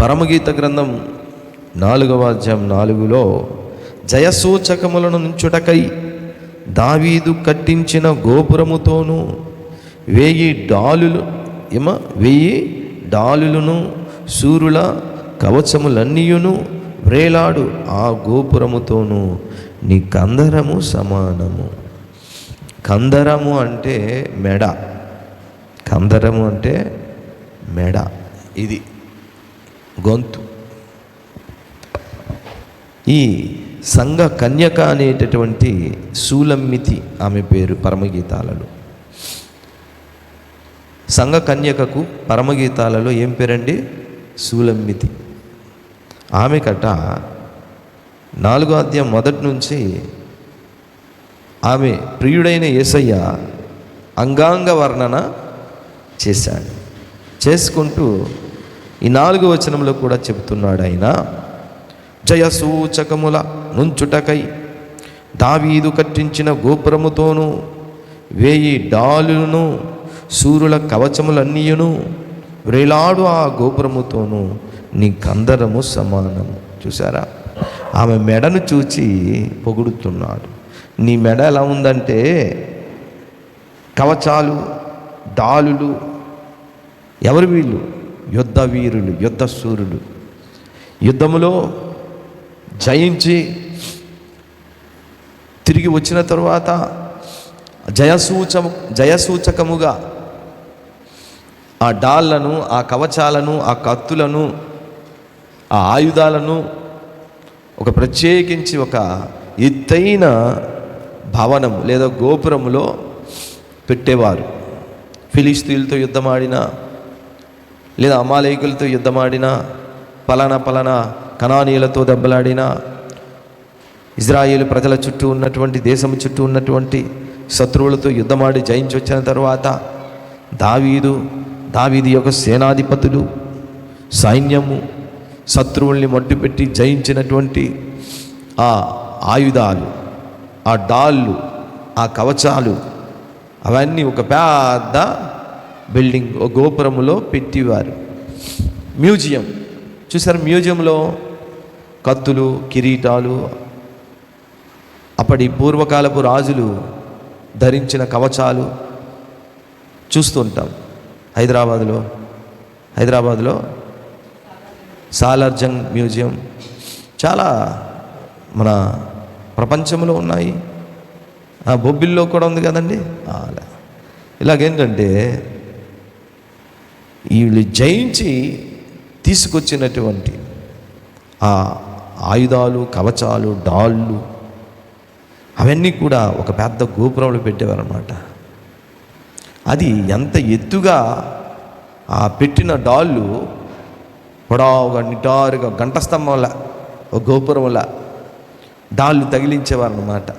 పరమగీత గ్రంథం నాలుగవ అధ్యాయం నాలుగులో జయసూచకములను నుంచుటకై దావీదు కట్టించిన గోపురముతోనూ వేయి డాలులు ఏమ వెయ్యి డాలులను సూర్యుల కవచములన్నీయును వ్రేలాడు ఆ గోపురముతోనూ. నీ కందరము సమానము. కందరము అంటే మెడ. కందరము అంటే మెడ. ఇది గొంతు. ఈ సంఘ కన్యక అనేటటువంటి సూలమ్మితి ఆమె పేరు పరమగీతాలలో. సంఘ కన్యకకు పరమగీతాలలో ఏం పేరండి? సూలమ్మితి ఆమె కట నాలుగో అధ్యాయం మొదటి నుంచి ఆమె ప్రియుడైన యేసయ్య అంగాంగ వర్ణన చేశాడు. చేసుకుంటూ ఈ నాలుగు వచనంలో కూడా చెబుతున్నాడు ఆయన. జయసూచకముల నుంచుటకై దావీదు కట్టించిన గోపురముతోనూ వేయి డాలులను సూర్యుల కవచములన్నీయును వ్రేలాడు ఆ గోపురముతోనూ నీ కందరము సమానము. చూసారా ఆమె మెడను చూచి పొగుడుతున్నాడు. నీ మెడ ఎలా ఉందంటే కవచాలు డాలులు ఎవరు వీళ్ళు? యుద్ధ వీరులు యుద్ధ సూర్యులు యుద్ధములో జయించి తిరిగి వచ్చిన తరువాత జయసూచ జయసూచకముగా ఆ డాళ్ళను ఆ కవచాలను ఆ కత్తులను ఆ ఆయుధాలను ఒక ప్రత్యేకించి ఒక ఎత్తైన భవనం లేదా గోపురములో పెట్టేవారు. ఫిలిస్తీన్లతో యుద్ధమాడినా లేదా అమాలయకులతో యుద్ధమాడినా పలానా పలానా కణానీయులతో దెబ్బలాడినా ఇజ్రాయేల్ ప్రజల చుట్టూ ఉన్నటువంటి దేశం చుట్టూ ఉన్నటువంటి శత్రువులతో యుద్ధమాడి జయించి వచ్చిన తర్వాత దావీదు దావీది యొక్క సేనాధిపతులు సైన్యము శత్రువుల్ని మట్టుపెట్టి జయించినటువంటి ఆ ఆయుధాలు ఆ డాళ్ళు ఆ కవచాలు అవన్నీ ఒక పెద్ద బిల్డింగ్ ఒక గోపురములో పెట్టివారు. మ్యూజియం. చూసారు మ్యూజియంలో కత్తులు కిరీటాలు అప్పటి పూర్వకాలపు రాజులు ధరించిన కవచాలు చూస్తుంటాం హైదరాబాదులో హైదరాబాదులో సాలార్జంగ్ మ్యూజియం చాలా మన ప్రపంచంలో ఉన్నాయి. బొబ్బిల్లో కూడా ఉంది కదండి? అలా. ఇలాగేంటంటే వీళ్ళు జయించి తీసుకొచ్చినటువంటి ఆ ఆయుధాలు కవచాలు డాళ్ళు అవన్నీ కూడా ఒక పెద్ద గోపురంలో పెట్టేవారన్నమాట. అది ఎంత ఎత్తుగా ఆ పెట్టిన డాళ్ళు పొడవుగా నిటారుగా గంట స్తంభంలా ఒక గోపురంలా డాళ్ళు తగిలించేవారన్నమాట.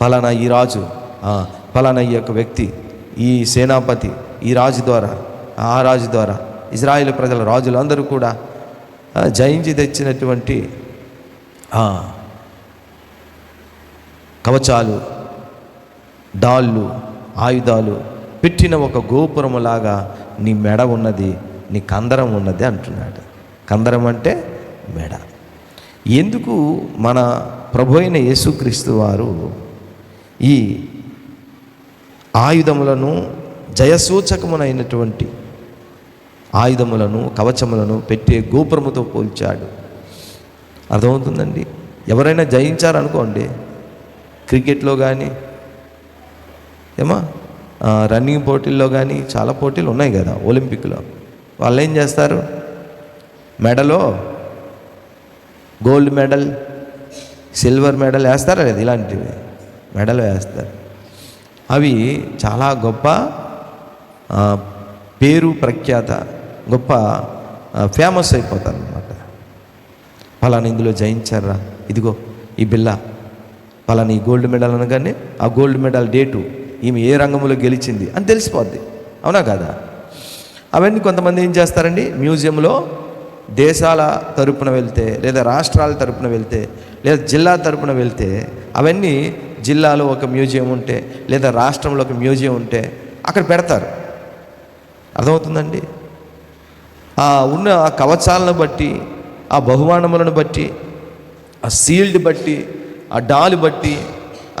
పలానా ఈ రాజు పలానా ఈ యొక్క వ్యక్తి ఈ సేనాపతి ఈ రాజు ద్వారా ఆ రాజు ద్వారా ఇజ్రాయేల్ ప్రజల రాజులు అందరూ కూడా జయించి తెచ్చినటువంటి కవచాలు డాళ్ళు ఆయుధాలు పెట్టిన ఒక గోపురములాగా నీ మెడ ఉన్నది నీ కందరం ఉన్నది అంటున్నాడు. కందరం అంటే మెడ. ఎందుకు మన ప్రభు అయిన యేసుక్రీస్తు వారు ఈ ఆయుధములను జయసూచకమునైనటువంటి ఆయుధములను కవచములను పెట్టే గోపురముతో పోల్చాడు. అర్థమవుతుందండి? ఎవరైనా జయించారనుకోండి క్రికెట్లో కానీ ఏమా? రన్నింగ్ పోటీల్లో కానీ చాలా పోటీలు ఉన్నాయి కదా ఒలింపిక్లో. వాళ్ళు ఏం చేస్తారు? మెడలో గోల్డ్ మెడల్ సిల్వర్ మెడల్ వేస్తారా లేదు? ఇలాంటివి మెడల్ వేస్తారు. అవి చాలా గొప్ప పేరు ప్రఖ్యాత గొప్ప ఫేమస్ అయిపోతారు అనమాట పలానా ఇందులో జయించారా? ఇదిగో ఈ బిల్ల పలానా ఈ గోల్డ్ మెడల్ అనగానే ఆ గోల్డ్ మెడల్ డేటు ఈమె ఏ రంగంలో గెలిచింది అని తెలిసిపోద్ది. అవునా కాదా? అవన్నీ కొంతమంది ఏం చేస్తారండి? మ్యూజియంలో దేశాల తరపున వెళ్తే లేదా రాష్ట్రాల తరపున వెళ్తే లేదా జిల్లా తరపున వెళ్తే అవన్నీ జిల్లాలో ఒక మ్యూజియం ఉంటే లేదా రాష్ట్రంలో ఒక మ్యూజియం ఉంటే అక్కడ పెడతారు. అర్థమవుతుందండి? ఆ ఉన్న ఆ కవచాలను బట్టి ఆ బహుమానములను బట్టి ఆ సీల్డ్ బట్టి ఆ డాల్ బట్టి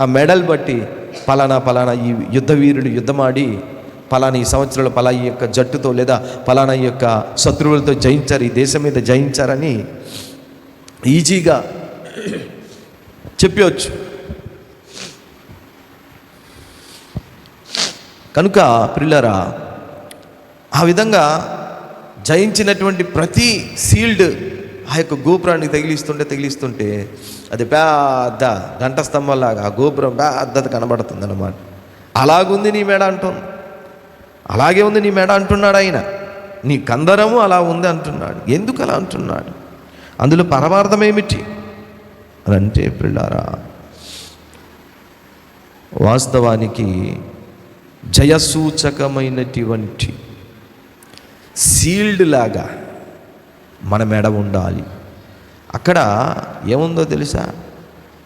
ఆ మెడల్ బట్టి పలానా పలానా ఈ యుద్ధ వీరుడు యుద్ధమాడి పలానా ఈ సంవత్సరంలో పలా ఈ యొక్క జట్టుతో లేదా పలానా ఈ యొక్క శత్రువులతో జయించారు ఈ దేశం మీద జయించారని ఈజీగా చెప్పవచ్చు. కనుక పిల్లరా ఆ విధంగా జయించినటువంటి ప్రతి సీల్డ్ ఆ యొక్క గోపురానికి తగిలిస్తుంటే తగిలిస్తుంటే అది పెద్ద గంట స్తంభంలాగా ఆ గోపురం పెద్దది కనబడుతుంది అనమాట అలాగుంది నీ మేడ అంటుంది అలాగే ఉంది నీ మేడ అంటున్నాడు ఆయన. నీ కందరము అలా ఉంది అంటున్నాడు. ఎందుకు అలా అంటున్నాడు? అందులో పరమార్థం ఏమిటి? అని అంటే పిల్లారా వాస్తవానికి జయసూచకమైనటువంటి సీల్డ్ లాగా మన మెడ ఉండాలి. అక్కడ ఏముందో తెలుసా?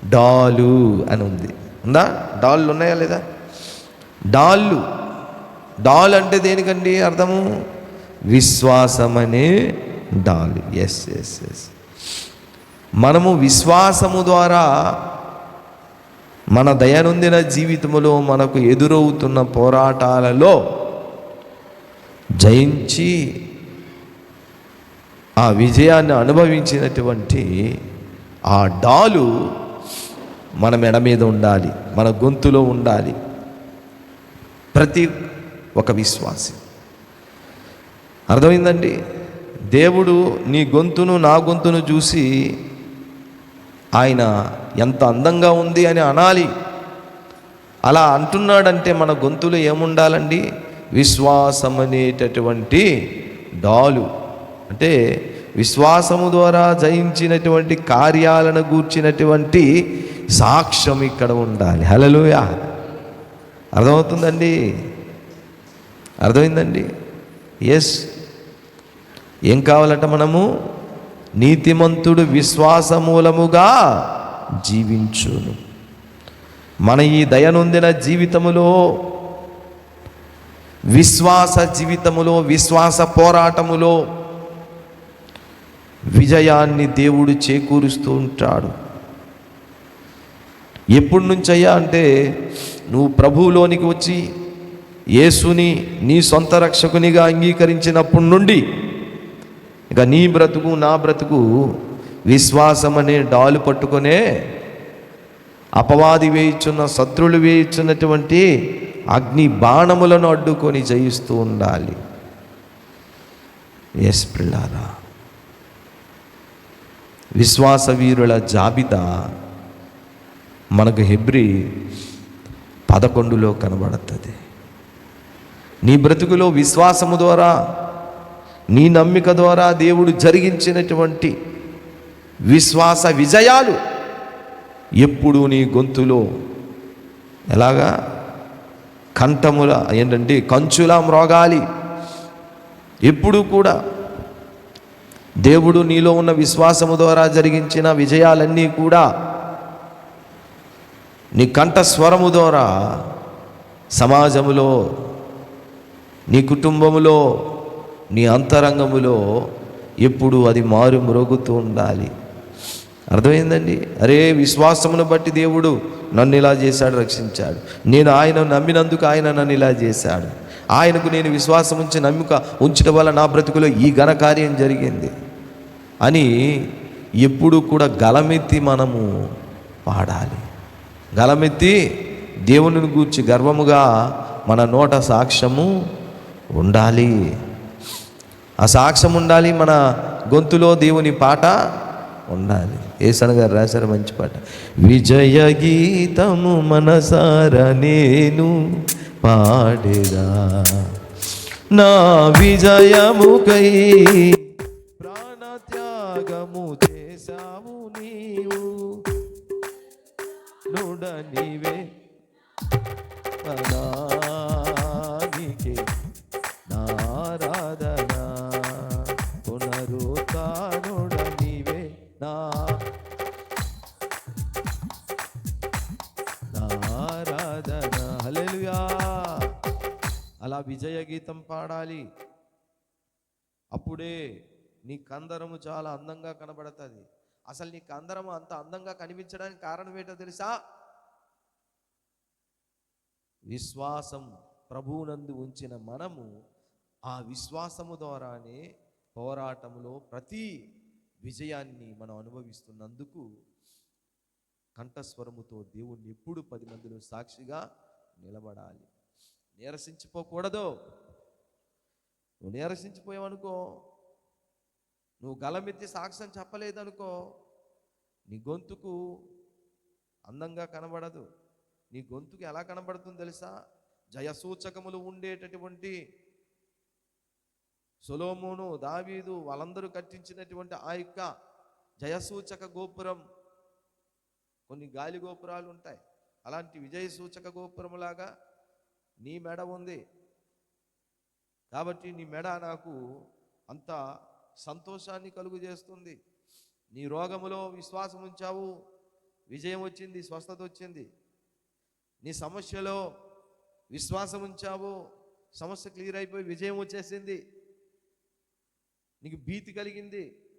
డాలు అని ఉంది. ఉందా? డాళ్ళు ఉన్నాయా లేదా? డాళ్ళు. డాల్ అంటే దేనికండి అర్థము? విశ్వాసం అనే డాల్. ఎస్ ఎస్ ఎస్ మనము విశ్వాసము ద్వారా మన దయనొందిన జీవితములో మనకు ఎదురవుతున్న పోరాటాలలో జయించి ఆ విజయాన్ని అనుభవించినటువంటి ఆ డాలు మన మెడ మీద ఉండాలి మన గొంతులో ఉండాలి. ప్రతి ఒక విశ్వాసి. అర్థమైందండి? దేవుడు నీ గొంతును నా గొంతును చూసి ఆయన ఎంత అందంగా ఉంది అని అనాలి. అలా అంటున్నాడంటే మన గొంతులో ఏముండాలండి? విశ్వాసం అనేటటువంటి డాలు. అంటే విశ్వాసము ద్వారా జయించినటువంటి కార్యాలను గూర్చినటువంటి సాక్ష్యం ఇక్కడ ఉండాలి. హలలుయా అర్థమవుతుందండి? అర్థమైందండి? ఎస్ ఏం కావాలంట మనము? నీతిమంతుడు విశ్వాసమూలముగా జీవించును. మన ఈ దయనొందిన జీవితములో విశ్వాస జీవితములో విశ్వాస పోరాటములో విజయాన్ని దేవుడు చేకూరుస్తూ ఉంటాడు. ఎప్పటి నుంచయ్యా అంటే నువ్వు ప్రభువులోనికి వచ్చి యేసుని నీ సొంత రక్షకునిగా అంగీకరించినప్పటి నుండి ఇక నీ బ్రతుకు నా బ్రతుకు విశ్వాసం అనే డాలు పట్టుకొనే అపవాది వేయిచున్న శత్రులు వేయిచున్నటువంటి అగ్ని బాణములను అడ్డుకొని జయిస్తూ ఉండాలి. ఎస్ పిల్లారా. విశ్వాస వీరుల జాబితా మనకు హెబ్రి పదకొండులో కనబడుతుంది. నీ బ్రతుకులో విశ్వాసము ద్వారా నీ నమ్మిక ద్వారా దేవుడు జరిగించినటువంటి విశ్వాస విజయాలు ఎప్పుడు నీ గొంతులో ఎలాగా? కంఠముల ఏంటంటే కంచులా మ్రోగాలి. ఎప్పుడూ కూడా దేవుడు నీలో ఉన్న విశ్వాసము ద్వారా జరిగించిన విజయాలన్నీ కూడా నీ కంఠస్వరము ద్వారా సమాజములో నీ కుటుంబములో నీ అంతరంగములో ఎప్పుడు అది మారు మ్రోగుతూ ఉండాలి. అర్థమైందండి? అరే విశ్వాసమును బట్టి దేవుడు నన్ను ఇలా చేశాడు రక్షించాడు. నేను ఆయన నమ్మినందుకు ఆయన నన్ను ఇలా చేశాడు. ఆయనకు నేను విశ్వాసం ఉంచి నమ్మిక ఉంచడం వల్ల నా బ్రతుకులో ఈ ఘనకార్యం జరిగింది అని ఎప్పుడు కూడా గలమెత్తి మనము పాడాలి. గలమెత్తి దేవునిని గూర్చి గర్వముగా మన నోట సాక్ష్యము ఉండాలి. ఆ సాక్ష్యం ఉండాలి మన గొంతులో దేవుని పాట ఉండాలి. ఏసన గారు రాశారు మంచి పాట. విజయ గీతము మనసార నేను పాడేదా? నా విజయముకై ప్రాణత్యాగము చేశావు నీవు. నుడ నీవే. అలా విజయ గీతం పాడాలి. అప్పుడే నీ కందరము చాలా అందంగా కనబడుతుంది. అసలు నీ కందరము అంత అందంగా కనిపించడానికి కారణం ఏంటో తెలుసా? విశ్వాసం ప్రభువునందు ఉంచిన మనము ఆ విశ్వాసము ద్వారానే పోరాటంలో ప్రతి విజయాన్ని మనం అనుభవిస్తున్నందుకు కంఠస్వరముతో దేవుణ్ణి ఎప్పుడు పది మందిలో సాక్షిగా నిలబడాలి. నీరసించిపోకూడదు. నువ్వు నీరసించిపోయావనుకో నువ్వు గలమెత్తి సాక్ష్యం చెప్పలేదనుకో నీ గొంతుకు అందంగా కనబడదు. నీ గొంతుకు ఎలా కనబడుతుంది తెలుసా? జయసూచకములు ఉండేటటువంటి సొలోమోను దావీదు వాళ్ళందరూ కట్టించినటువంటి ఆ యొక్క జయసూచక గోపురం. కొన్ని గాలి గోపురాలు ఉంటాయి. అలాంటి విజయ సూచక గోపురములాగా నీ మెడ ఉంది. కాబట్టి నీ మెడ నాకు అంత సంతోషాన్ని కలుగు చేస్తుంది. నీ రోగములో విశ్వాసం ఉంచావు. విజయం వచ్చింది స్వస్థత వచ్చింది. నీ సమస్యలో విశ్వాసం ఉంచావు. సమస్య క్లియర్ అయిపోయి విజయం వచ్చేసింది. నీకు భీతి కలిగింది.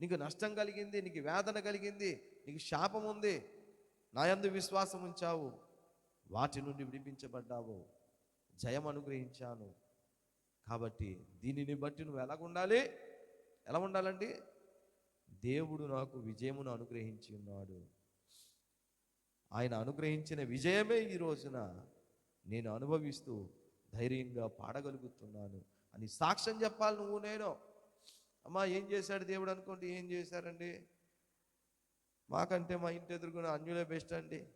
నీకు నష్టం కలిగింది. నీకు వేదన కలిగింది. నీకు శాపం ఉంది. నా యందు విశ్వాసం ఉంచావు. వాటి నుండి విడిపించబడ్డావు. జయం అనుగ్రహించాను. కాబట్టి దీనిని బట్టి నువ్వు ఎలా ఉండాలి? ఎలా ఉండాలండి? దేవుడు నాకు విజయమును అనుగ్రహించి ఉన్నాడు. ఆయన అనుగ్రహించిన విజయమే ఈ రోజున నేను అనుభవిస్తూ ధైర్యంగా పాడగలుగుతున్నాను అని సాక్ష్యం చెప్పాలి నువ్వు నేను. అమ్మా ఏం చేశాడు దేవుడు అనుకోండి ఏం చేశారండి? మాకంటే మా ఇంటి ఎదురుగున అన్యులే బెస్ట్ అండి.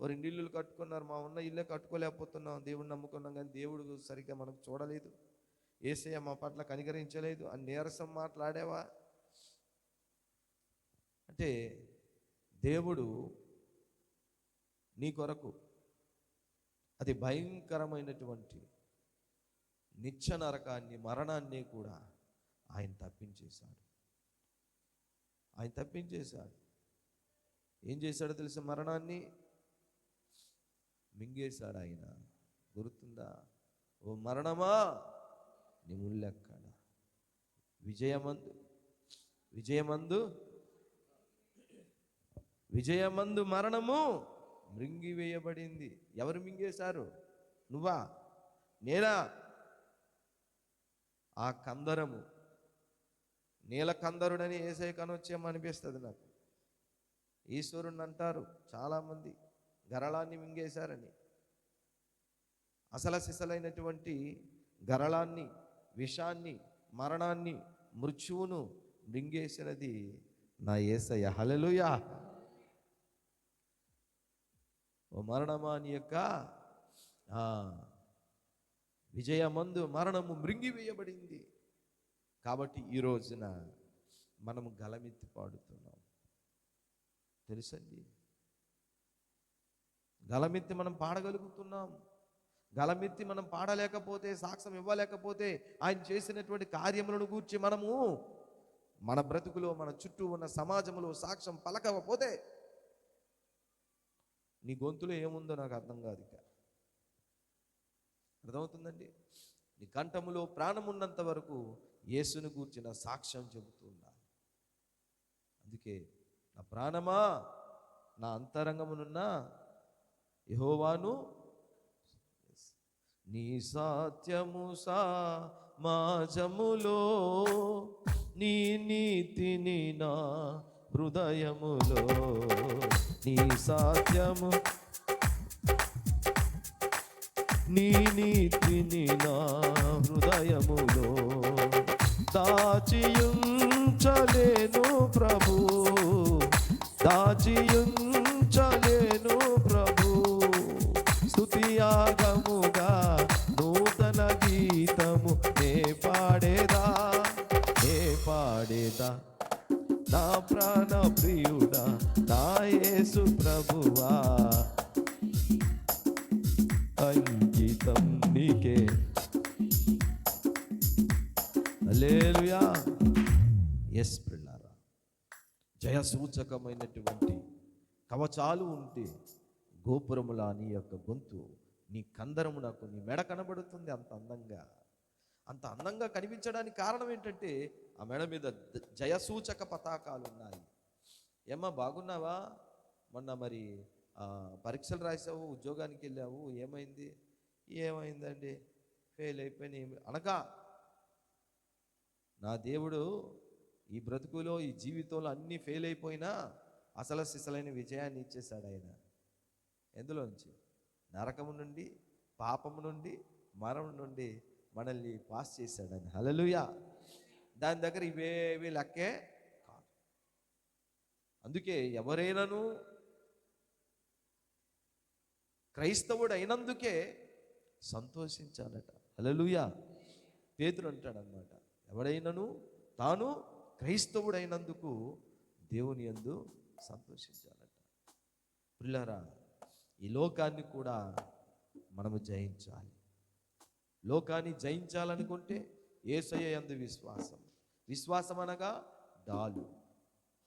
ఓ రెండు ఇల్లులు కట్టుకున్నారు మా ఉన్న ఇల్లే కట్టుకోలేకపోతున్నాం. దేవుడిని నమ్ముకున్నాం కానీ దేవుడు సరిగ్గా మనకు చూడలేదు. ఏసయ్య మా పట్ల కనికరించలేదు. అని నీరసం మాట్లాడేవా? అంటే దేవుడు నీ కొరకు అది భయంకరమైనటువంటి నిత్య నరకాన్ని మరణాన్ని కూడా ఆయన తప్పించేశాడు. ఆయన తప్పించేశాడు. ఏం చేశాడో తెలిసిన మరణాన్ని? మింగేశాడు ఆయన. గుర్తుందా? ఓ మరణమా? నీ ముళ్ళెక్కడ విజయమందు విజయమందు విజయమందు మరణము మృంగివేయబడింది. ఎవరు మింగేశారు? నువ్వా? నేనా? ఆ కందరము. నీల కందరుడని ఏసై కనొచ్చేమో అనిపిస్తుంది నాకు. ఈశ్వరుణ్ణి అంటారు చాలామంది. గరళాన్ని మింగేశారని. అసల సిసలైనటువంటి గరళాన్ని విషాన్ని మరణాన్ని మృత్యువును మింగేసినది నా ఏసయ హలలుయా ఓ మరణమా నీ యొక్క ఆ, విజయమందు మరణము మృంగివేయబడింది. కాబట్టి ఈ రోజున మనము గలమెత్తి పాడుతున్నాం. తెలుసండి? గలమెత్తి మనం పాడగలుగుతున్నాం. గలమెత్తి మనం పాడలేకపోతే సాక్ష్యం ఇవ్వలేకపోతే ఆయన చేసినటువంటి కార్యములను గూర్చి మనము మన బ్రతుకులో మన చుట్టూ ఉన్న సమాజంలో సాక్ష్యం పలకకపోతే నీ గొంతులో ఏముందో నాకు అర్థం కాదు ఇక. అర్థమవుతుందండి? నీ కంఠములో ప్రాణం ఉన్నంత వరకు యేసును గూర్చిన సాక్ష్యం చెబుతూ ఉండాలి. అందుకే నా ప్రాణమా నా అంతరంగమునున్న యహోవాను నీ సాత్యము సా మాజములో నీ నీతిని నా హృదయములో. నీ సాత్యము నీ నీతిని నా హృదయములో. దాచియుంచలేను ప్రభు దాచియుంచలేను జయ సూచకమైనటువంటి కవచాలు ఉంటే గోపురములా నీ యొక్క గొంతు నీ కందరము నాకు నీ మెడ కనబడుతుంది అంత అందంగా. అంత అందంగా కనిపించడానికి కారణం ఏంటంటే ఆ మెడ మీద జయసూచక పతాకాలు ఉన్నాయి. ఏమ్మా బాగున్నావా? మొన్న మరి పరీక్షలు రాసావు ఉద్యోగానికి వెళ్ళావు ఏమైంది? ఏమైందండి? ఫెయిల్ అయిపోయినాయి అనగా నా దేవుడు ఈ బ్రతుకులో ఈ జీవితంలో అన్నీ ఫెయిల్ అయిపోయినా అసలు సిసలైన విజయాన్ని ఇచ్చేశాడు ఆయన. ఎందులోంచి? నరకము నుండి పాపము నుండి మరణం నుండి మనల్ని పాస్ చేశాడు ఆయన. హలలుయా దాని దగ్గర ఇవేవి లెక్కే కాదు. అందుకే ఎవరైనాను క్రైస్తవుడు అయినందుకే సంతోషించాలట. హలలుయా పేతురు అంటాడనమాట. ఎవడైనాను తాను క్రైస్తవుడైనందుకు దేవుని యందు సంతోషించాలట. పిల్లరా ఈ లోకాన్ని కూడా మనము జయించాలి. లోకాన్ని జయించాలనుకుంటే ఏసయ్య ఎందు విశ్వాసం. విశ్వాసం అనగా డాలు.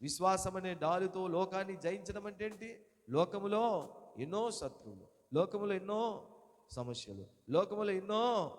విశ్వాసం అనే డాలుతో లోకాన్ని జయించడం అంటే ఏంటి? లోకములో ఎన్నో శత్రువులు లోకములో ఎన్నో సమస్యలు లోకములో ఎన్నో